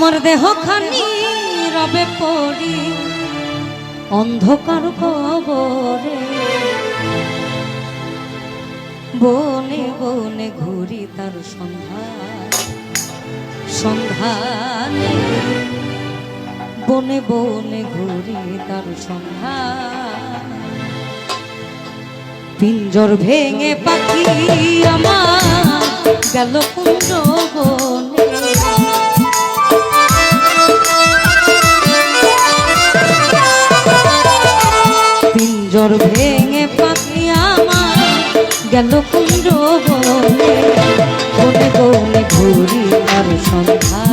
আমার দেহ খানি রবে পরি অন্ধকার কবরে। বনে বনে ঘুরি তার সন্ধান, সন্ধানে। বনে বনে ঘুরি তার সন্ধান। পিঞ্জর ভেঙে পাখি আমার গেল কুঞ্জ বনে। গেল কুঞ্জ বনে বনে ঘুরি আর সন্ধান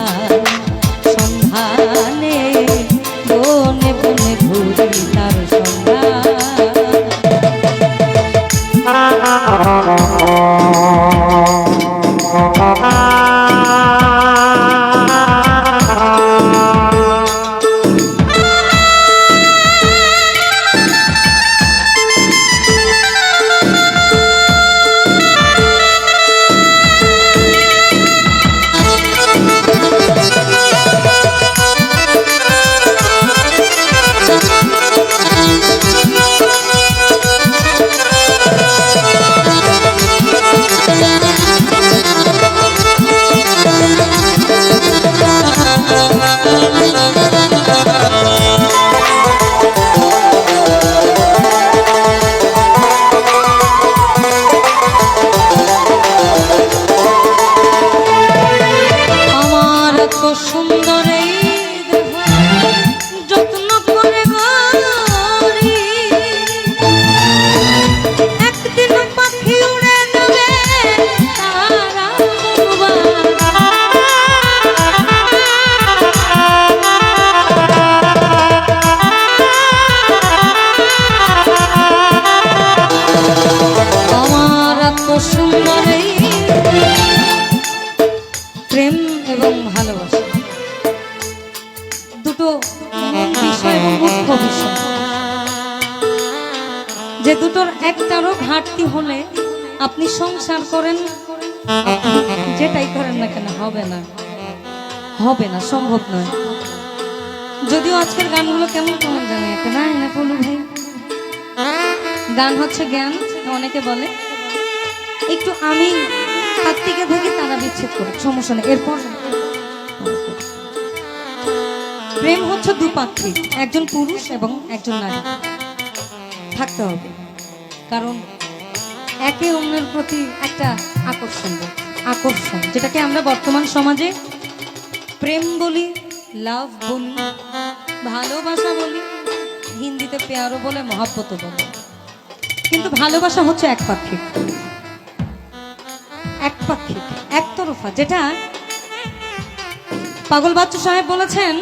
প্রেম এবং ভালোবাসা। দুটো যে দুটোর একটারও ঘাটতি হলে আপনি সংসার করেন, যেটাই করেন না কেন হবে না। হবে না, সম্ভব নয়। যদিও আজকের গানগুলো কেমন কেমন জানে না না বলু ভাই। গান হচ্ছে জ্ঞান অনেকে বলে একটু আমি কার্তিকে থেকে তারা বিচ্ছেদ করে সমস্যা নেই। এরপর প্রেম হচ্ছে দুপাক্ষিক, একজন পুরুষ এবং একজন নারী। থাকতে হবে। কারণ একে অন্যের প্রতি একটা আকর্ষণ আকর্ষণ, যেটাকে আমরা বর্তমান সমাজে প্রেম বলি লাভ বলি, ভালোবাসা বলি, হিন্দিতে পেয়ারও বলে মহাব্বত বলে। কিন্তু ভালোবাসা হচ্ছে একপাক্ষিক। একপাক্ষিক একতরফা, যেটা পাগল বাচ্চু সাহেব বলেছেন,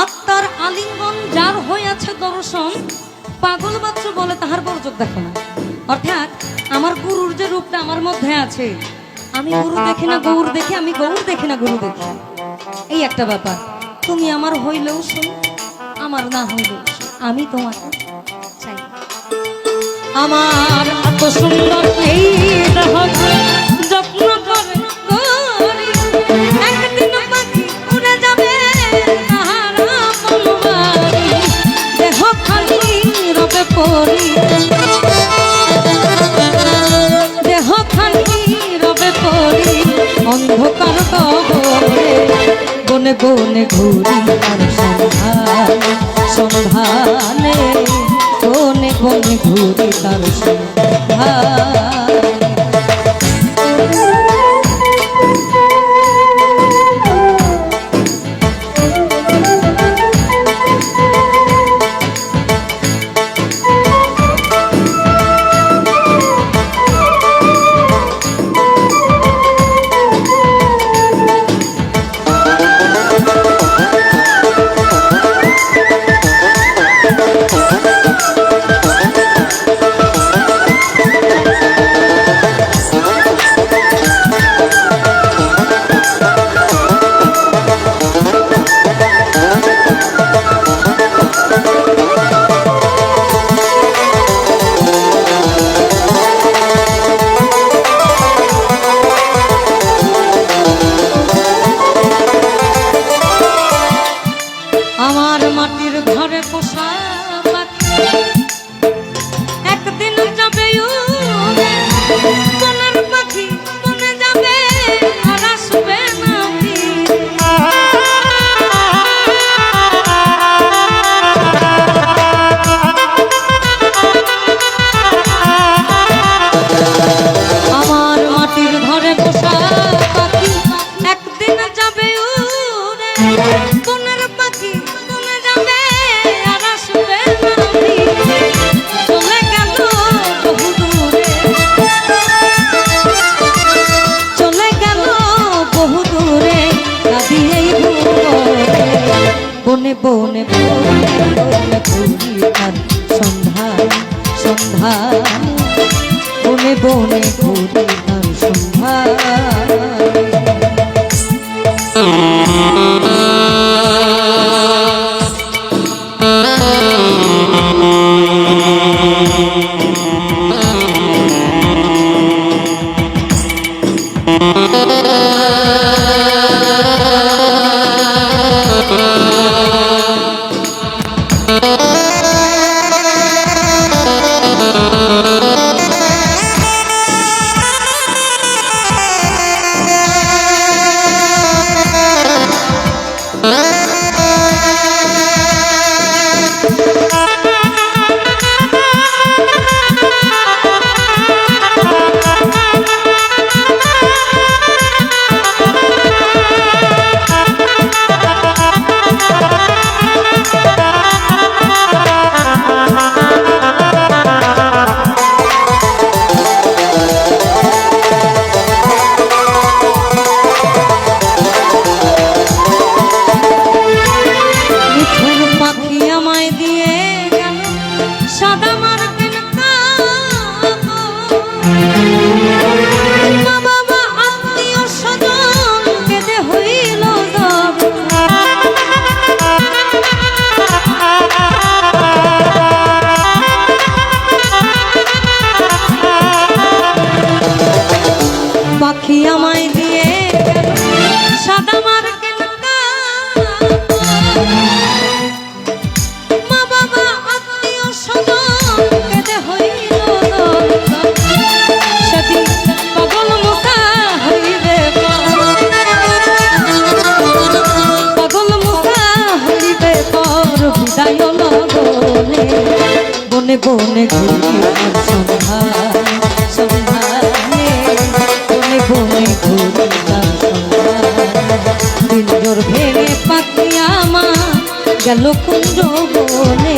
আত্মার আলিঙ্গন যার হইয়াছে দর্শন, পাগল বাচ্চু বলে তাহার বরযোগ দেখো না। অর্থাৎ, আমার গুরুর যে রূপটা আমার মধ্যে আছে, আমি গুরু দেখি না, গৌর দেখি, আমি গৌর দেখি না, গুরু দেখি। এই একটা ব্যাপার, তুমি আমার হইলেও শোন আমার না হইলেও আমি তোমার চাই। আমার এত সুন্দর এই অন্ধকার কবরে বনে বনে ঘুরি তার সন্ধান বনে বনে ঘুরি তার সন্ধান বনে বনে ঘুরি সন্ধ্যা সন্ধ্যা বনে বনে ঘুরি দিন ভেঙে পাখি আমা গেল কুঞ্জ বনে।